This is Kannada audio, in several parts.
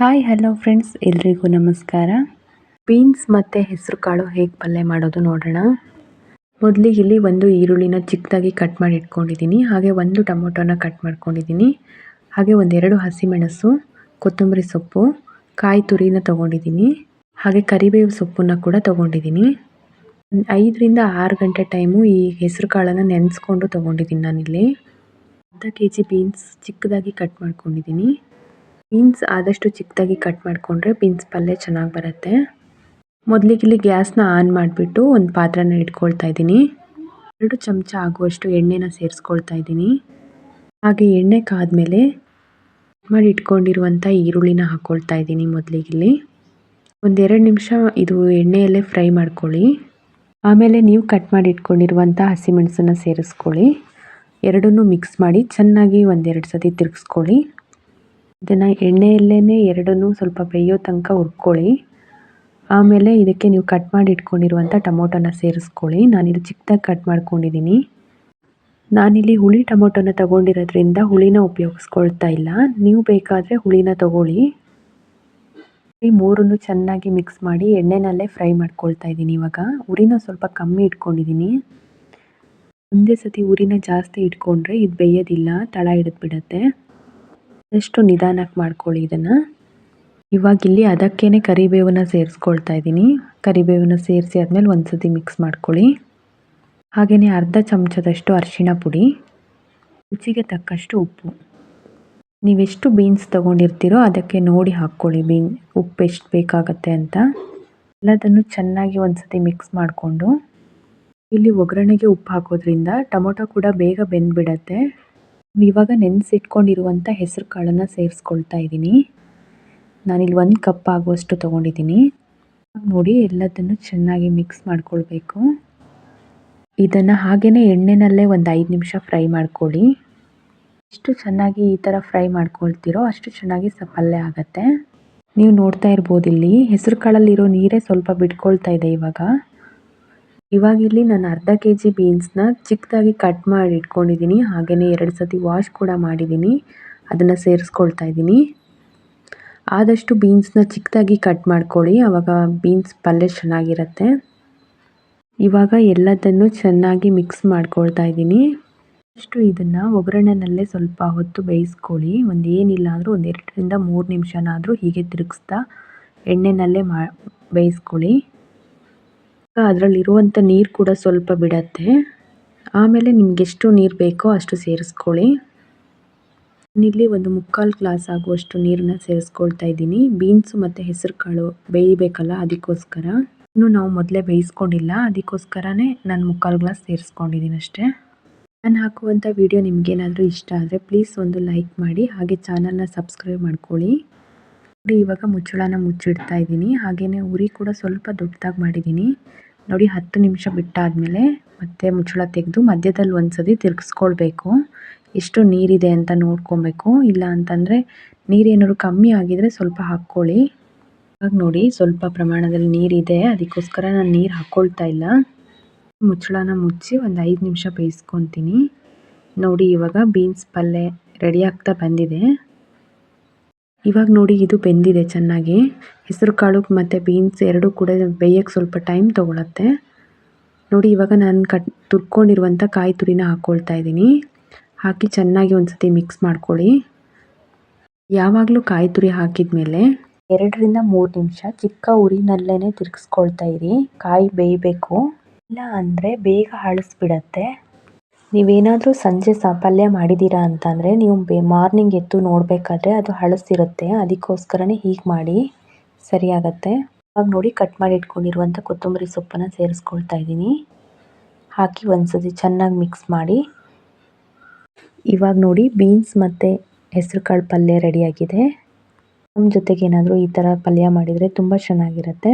ಹಾಯ್ ಹಲೋ ಫ್ರೆಂಡ್ಸ್ ಎಲ್ರಿಗೂ ನಮಸ್ಕಾರ. ಬೀನ್ಸ್ ಮತ್ತು ಹೆಸರು ಕಾಳು ಹೇಗೆ ಪಲ್ಯ ಮಾಡೋದು ನೋಡೋಣ. ಮೊದಲಿಗೆ ಇಲ್ಲಿ ಒಂದು ಈರುಳ್ಳಿನ ಚಿಕ್ಕದಾಗಿ ಕಟ್ ಮಾಡಿ ಇಟ್ಕೊಂಡಿದ್ದೀನಿ. ಹಾಗೆ ಒಂದು ಟೊಮೊಟೊನ ಕಟ್ ಮಾಡ್ಕೊಂಡಿದ್ದೀನಿ. ಹಾಗೆ ಒಂದೆರಡು ಹಸಿಮೆಣಸು, ಕೊತ್ತಂಬರಿ ಸೊಪ್ಪು, ಕಾಯಿ ತುರಿನ ತೊಗೊಂಡಿದ್ದೀನಿ. ಹಾಗೆ ಕರಿಬೇವು ಸೊಪ್ಪನ್ನು ಕೂಡ ತೊಗೊಂಡಿದ್ದೀನಿ. ಐದರಿಂದ ಆರು ಗಂಟೆ ಟೈಮು ಈ ಹೆಸರು ಕಾಳನ್ನು ನೆನೆಸ್ಕೊಂಡು ತೊಗೊಂಡಿದ್ದೀನಿ ನಾನಿಲ್ಲಿ. ಅರ್ಧ ಕೆ ಜಿ ಬೀನ್ಸ್ ಚಿಕ್ಕದಾಗಿ ಕಟ್ ಮಾಡ್ಕೊಂಡಿದ್ದೀನಿ. ಬೀನ್ಸ್ ಆದಷ್ಟು ಚಿಕ್ಕದಾಗಿ ಕಟ್ ಮಾಡಿಕೊಂಡ್ರೆ ಬೀನ್ಸ್ ಪಲ್ಯ ಚೆನ್ನಾಗಿ ಬರುತ್ತೆ. ಮೊದಲಿಗೆ ಇಲ್ಲಿ ಗ್ಯಾಸ್ನ ಆನ್ ಮಾಡಿಬಿಟ್ಟು ಒಂದು ಪಾತ್ರೆನ ಇಟ್ಕೊಳ್ತಾ ಇದ್ದೀನಿ. ಎರಡು ಚಮಚ ಆಗುವಷ್ಟು ಎಣ್ಣೆನ ಸೇರಿಸ್ಕೊಳ್ತಾ ಇದ್ದೀನಿ. ಹಾಗೆ ಎಣ್ಣೆ ಕಾದ್ಮೇಲೆ ಮಾಡಿ ಇಟ್ಕೊಂಡಿರುವಂಥ ಈರುಳ್ಳಿನ ಹಾಕ್ಕೊಳ್ತಾ ಇದ್ದೀನಿ ಮೊದಲಿಗಿಲ್ಲಿ ಒಂದೆರಡು ನಿಮಿಷ ಇದು ಎಣ್ಣೆಯಲ್ಲೇ ಫ್ರೈ ಮಾಡ್ಕೊಳ್ಳಿ. ಆಮೇಲೆ ನೀವು ಕಟ್ ಮಾಡಿ ಇಟ್ಕೊಂಡಿರುವಂಥ ಹಸಿಮೆಣಸನ್ನು ಸೇರಿಸ್ಕೊಳ್ಳಿ. ಎರಡನ್ನೂ ಮಿಕ್ಸ್ ಮಾಡಿ ಚೆನ್ನಾಗಿ ಒಂದೆರಡು ಸತಿ ತಿರುಗಿಸ್ಕೊಳ್ಳಿ. ಇದನ್ನು ಎಣ್ಣೆಯಲ್ಲೇ ಎರಡನ್ನೂ ಸ್ವಲ್ಪ ಬೇಯೋ ತನಕ ಹುರ್ಕೊಳ್ಳಿ. ಆಮೇಲೆ ಇದಕ್ಕೆ ನೀವು ಕಟ್ ಮಾಡಿ ಇಟ್ಕೊಂಡಿರುವಂಥ ಟೊಮೊಟೊನ ಸೇರಿಸ್ಕೊಳ್ಳಿ. ನಾನಿಲ್ಲಿ ಚಿಕ್ಕದಾಗಿ ಕಟ್ ಮಾಡ್ಕೊಂಡಿದ್ದೀನಿ ನಾನಿಲ್ಲಿ ಹುಳಿ ಟೊಮೊಟೊನ ತಗೊಂಡಿರೋದ್ರಿಂದ ಹುಳಿನ ಉಪಯೋಗಿಸ್ಕೊಳ್ತಾ ಇಲ್ಲ. ನೀವು ಬೇಕಾದರೆ ಹುಳಿನ ತಗೊಳ್ಳಿ. ಮೂರನ್ನು ಚೆನ್ನಾಗಿ ಮಿಕ್ಸ್ ಮಾಡಿ ಎಣ್ಣೆನಲ್ಲೇ ಫ್ರೈ ಮಾಡ್ಕೊಳ್ತಾ ಇದ್ದೀನಿ ಇವಾಗ. ಉರಿನ ಸ್ವಲ್ಪ ಕಮ್ಮಿ ಇಟ್ಕೊಂಡಿದ್ದೀನಿ ಒಂದೇ ಸತಿ ಉರಿನ ಜಾಸ್ತಿ ಇಟ್ಕೊಂಡ್ರೆ ಇದು ಬೇಯೋದಿಲ್ಲ, ತಳ ಹಿಡಿದು ಎಷ್ಟು ನಿಧಾನಕ್ಕೆ ಮಾಡ್ಕೊಳ್ಳಿ ಇದನ್ನು. ಇವಾಗಿಲ್ಲಿ ಅದಕ್ಕೇ ಕರಿಬೇವನ್ನ ಸೇರಿಸ್ಕೊಳ್ತಾ ಇದ್ದೀನಿ. ಕರಿಬೇವನ್ನ ಸೇರಿಸಿ ಆದಮೇಲೆ ಒಂದು ಸತಿ ಮಿಕ್ಸ್ ಮಾಡ್ಕೊಳ್ಳಿ. ಹಾಗೆಯೇ ಅರ್ಧ ಚಮಚದಷ್ಟು ಅರಿಶಿಣ ಪುಡಿ, ರುಚಿಗೆ ತಕ್ಕಷ್ಟು ಉಪ್ಪು. ನೀವೆಷ್ಟು ಬೀನ್ಸ್ ತೊಗೊಂಡಿರ್ತೀರೋ ಅದಕ್ಕೆ ನೋಡಿ ಹಾಕ್ಕೊಳ್ಳಿ ಬೀನ್ ಉಪ್ಪು ಎಷ್ಟು ಬೇಕಾಗತ್ತೆ ಅಂತ. ಎಲ್ಲದನ್ನು ಚೆನ್ನಾಗಿ ಒಂದು ಸತಿ ಮಿಕ್ಸ್ ಮಾಡಿಕೊಂಡು. ಇಲ್ಲಿ ಒಗ್ಗರಣೆಗೆ ಉಪ್ಪು ಹಾಕೋದ್ರಿಂದ ಟೊಮೊಟೊ ಕೂಡ ಬೇಗ ಬೆಂದ್ಬಿಡತ್ತೆ. ಇವಾಗ ನೆನೆಸಿಟ್ಕೊಂಡಿರುವಂಥ ಹೆಸರು ಕಾಳನ್ನು ಸೇರಿಸ್ಕೊಳ್ತಾ ಇದ್ದೀನಿ ನಾನಿಲ್ಲಿ ಒಂದು ಕಪ್ ಆಗುವಷ್ಟು ತೊಗೊಂಡಿದ್ದೀನಿ ನೋಡಿ ಎಲ್ಲದನ್ನು ಚೆನ್ನಾಗಿ ಮಿಕ್ಸ್ ಮಾಡ್ಕೊಳ್ಬೇಕು. ಇದನ್ನು ಹಾಗೆಯೇ ಎಣ್ಣೆನಲ್ಲೇ ಒಂದು ಐದು ನಿಮಿಷ ಫ್ರೈ ಮಾಡ್ಕೊಳ್ಳಿ. ಎಷ್ಟು ಚೆನ್ನಾಗಿ ಈ ಥರ ಫ್ರೈ ಮಾಡ್ಕೊಳ್ತೀರೋ ಅಷ್ಟು ಚೆನ್ನಾಗಿ ಸ ಪಲ್ಯ ಆಗುತ್ತೆ. ನೀವು ನೋಡ್ತಾ ಇರ್ಬೋದು ಇಲ್ಲಿ, ಹೆಸರು ಕಾಳಲ್ಲಿರೋ ನೀರೇ ಸ್ವಲ್ಪ ಬಿಟ್ಕೊಳ್ತಾ ಇದೆ ಇವಾಗ. ಇವಾಗ ಇಲ್ಲಿ ನಾನು ಅರ್ಧ ಕೆ ಜಿ ಬೀನ್ಸ್ನ ಚಿಕ್ಕದಾಗಿ ಕಟ್ ಮಾಡಿ ಇಟ್ಕೊಂಡಿದ್ದೀನಿ. ಹಾಗೆಯೇ ಎರಡು ಸತಿ ವಾಶ್ ಕೂಡ ಮಾಡಿದ್ದೀನಿ. ಅದನ್ನು ಸೇರಿಸ್ಕೊಳ್ತಾ ಇದ್ದೀನಿ. ಆದಷ್ಟು ಬೀನ್ಸ್ನ ಚಿಕ್ಕದಾಗಿ ಕಟ್ ಮಾಡ್ಕೊಳ್ಳಿ. ಆವಾಗ ಬೀನ್ಸ್ ಪಲ್ಯ ಚೆನ್ನಾಗಿರುತ್ತೆ. ಇವಾಗ ಎಲ್ಲದನ್ನು ಚೆನ್ನಾಗಿ ಮಿಕ್ಸ್ ಮಾಡ್ಕೊಳ್ತಾ ಇದ್ದೀನಿ. ಅಷ್ಟು ಇದನ್ನು ಒಗ್ಗರಣೆನಲ್ಲೇ ಸ್ವಲ್ಪ ಹೊತ್ತು ಬೇಯಿಸ್ಕೊಳ್ಳಿ. ಒಂದು ಏನಿಲ್ಲ ಅಂದರೂ ಒಂದು ಎರಡರಿಂದ ಮೂರು ನಿಮಿಷನಾದರೂ ಹೀಗೆ ತಿರುಗಿಸ್ತಾ ಎಣ್ಣೆನಲ್ಲೇ ಮಾ, ಬೇಯಿಸ್ಕೊಳ್ಳಿ. ಅದರಲ್ಲಿರುವಂಥ ನೀರು ಕೂಡ ಸ್ವಲ್ಪ ಬಿಡತ್ತೆ. ಆಮೇಲೆ ನಿಮ್ಗೆ ಎಷ್ಟು ನೀರು ಬೇಕೋ ಅಷ್ಟು ಸೇರಿಸ್ಕೊಳ್ಳಿ. ಇಲ್ಲಿ ಒಂದು ಮುಕ್ಕಾಲು ಗ್ಲಾಸ್ ಆಗುವಷ್ಟು ನೀರನ್ನ ಸೇರಿಸ್ಕೊಳ್ತಾ ಇದ್ದೀನಿ. ಬೀನ್ಸು ಮತ್ತು ಹೆಸರುಕಾಳು ಬೇಯಬೇಕಲ್ಲ ಅದಕ್ಕೋಸ್ಕರ. ಇನ್ನು ನಾವು ಮೊದಲೇ ಬೇಯಿಸ್ಕೊಂಡಿಲ್ಲ, ಅದಕ್ಕೋಸ್ಕರನೇ ನಾನು ಮುಕ್ಕಾಲು ಗ್ಲಾಸ್ ಸೇರಿಸ್ಕೊಂಡಿದ್ದೀನಿ ಅಷ್ಟೇ. ನಾನು ಹಾಕುವಂಥ ವಿಡಿಯೋ ನಿಮಗೇನಾದರೂ ಇಷ್ಟ ಆದರೆ ಪ್ಲೀಸ್ ಒಂದು ಲೈಕ್ ಮಾಡಿ, ಹಾಗೆ ಚಾನಲ್ನ ಸಬ್ಸ್ಕ್ರೈಬ್ ಮಾಡ್ಕೊಳ್ಳಿ. ನೋಡಿ, ಇವಾಗ ಮುಚ್ಚಳನ ಮುಚ್ಚಿಡ್ತಾ ಇದ್ದೀನಿ. ಹಾಗೆಯೇ ಉರಿ ಕೂಡ ಸ್ವಲ್ಪ ದೊಡ್ಡದಾಗಿ ಮಾಡಿದ್ದೀನಿ. ನೋಡಿ, ಹತ್ತು ನಿಮಿಷ ಬಿಟ್ಟಾದಮೇಲೆ ಮತ್ತೆ ಮುಚ್ಚಳ ತೆಗೆದು ಮಧ್ಯದಲ್ಲಿ ಒಂದ್ಸತಿ ತಿರುಗಿಸ್ಕೊಳ್ಬೇಕು. ಎಷ್ಟು ನೀರಿದೆ ಅಂತ ನೋಡ್ಕೊಬೇಕು. ಇಲ್ಲ ಅಂತಂದರೆ ನೀರೇನಾದ್ರು ಕಮ್ಮಿ ಆಗಿದರೆ ಸ್ವಲ್ಪ ಹಾಕ್ಕೊಳ್ಳಿ. ಇವಾಗ ನೋಡಿ, ಸ್ವಲ್ಪ ಪ್ರಮಾಣದಲ್ಲಿ ನೀರಿದೆ. ಅದಕ್ಕೋಸ್ಕರ ನಾನು ನೀರು ಹಾಕ್ಕೊಳ್ತಾ ಇಲ್ಲ. ಮುಚ್ಚಳನ ಮುಚ್ಚಿ ಒಂದು ಐದು ನಿಮಿಷ ಬೇಯಿಸ್ಕೊತೀನಿ. ನೋಡಿ, ಇವಾಗ ಬೀನ್ಸ್ ಪಲ್ಯ ರೆಡಿ ಆಗ್ತಾ ಬಂದಿದೆ. ಇವಾಗ ನೋಡಿ ಇದು ಬೆಂದಿದೆ ಚೆನ್ನಾಗಿ. ಹೆಸರು ಕಾಳು ಮತ್ತು ಬೀನ್ಸ್ ಎರಡೂ ಕೂಡ ಬೇಯಕ್ಕೆ ಸ್ವಲ್ಪ ಟೈಮ್ ತೊಗೊಳತ್ತೆ. ನೋಡಿ ಇವಾಗ ನಾನು ಕಟ್ ತುರ್ಕೊಂಡಿರುವಂಥ ಕಾಯಿ ತುರಿನ ಹಾಕ್ಕೊಳ್ತಾ ಇದ್ದೀನಿ. ಹಾಕಿ ಚೆನ್ನಾಗಿ ಒಂದು ಸತಿ ಮಿಕ್ಸ್ ಮಾಡ್ಕೊಳ್ಳಿ. ಯಾವಾಗಲೂ ಕಾಯಿ ತುರಿ ಹಾಕಿದ ಮೇಲೆ ಎರಡರಿಂದ ಮೂರು ನಿಮಿಷ ಚಿಕ್ಕ ಉರಿನಲ್ಲೇ ತಿರುಗಿಸ್ಕೊಳ್ತಾ ಇರಿ. ಕಾಯಿ ಬೇಯಬೇಕು. ಇಲ್ಲ ಅಂದರೆ ಬೇಗ ಹಳಸ್ಬಿಡತ್ತೆ ನೀವೇನಾದರೂ ಸಂಜೆ ಸ ಪಲ್ಯ ಮಾಡಿದ್ದೀರಾ ಅಂತಂದರೆ ನೀವು ಬೆ ಮಾರ್ನಿಂಗ್ ಎದ್ದು ನೋಡಬೇಕಾದ್ರೆ ಅದು ಹಳಸಿರುತ್ತೆ. ಅದಕ್ಕೋಸ್ಕರನೇ ಹೀಗೆ ಮಾಡಿ. ಸರಿಯಾಗತ್ತೆ? ಇವಾಗ ನೋಡಿ ಕಟ್ ಮಾಡಿ ಇಟ್ಕೊಂಡಿರುವಂಥ ಕೊತ್ತಂಬರಿ ಸೊಪ್ಪನ್ನು ಸೇರಿಸ್ಕೊಳ್ತಾ ಇದ್ದೀನಿ. ಹಾಕಿ ಒಂದ್ಸತಿ ಚೆನ್ನಾಗಿ ಮಿಕ್ಸ್ ಮಾಡಿ. ಇವಾಗ ನೋಡಿ ಬೀನ್ಸ್ ಮತ್ತು ಹೆಸರು ಕಾಳು ಪಲ್ಯ ರೆಡಿಯಾಗಿದೆ. ನಮ್ಮ ಜೊತೆಗೆ ಏನಾದರೂ ಈ ಥರ ಪಲ್ಯ ಮಾಡಿದರೆ ತುಂಬ ಚೆನ್ನಾಗಿರುತ್ತೆ.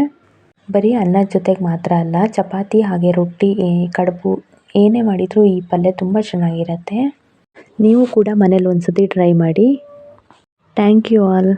ಬರೀ ಅನ್ನದ ಜೊತೆಗೆ ಮಾತ್ರ ಅಲ್ಲ, ಚಪಾತಿ ಹಾಗೆ ರೊಟ್ಟಿ ಕಡುಬು ಏನೇ ಮಾಡಿದರೂ ಈ ಪಲ್ಯ ತುಂಬ ಚೆನ್ನಾಗಿರುತ್ತೆ. ನೀವು ಕೂಡ ಮನೇಲಿ ಒಂದು ಸತಿ ಟ್ರೈ ಮಾಡಿ. Thank you all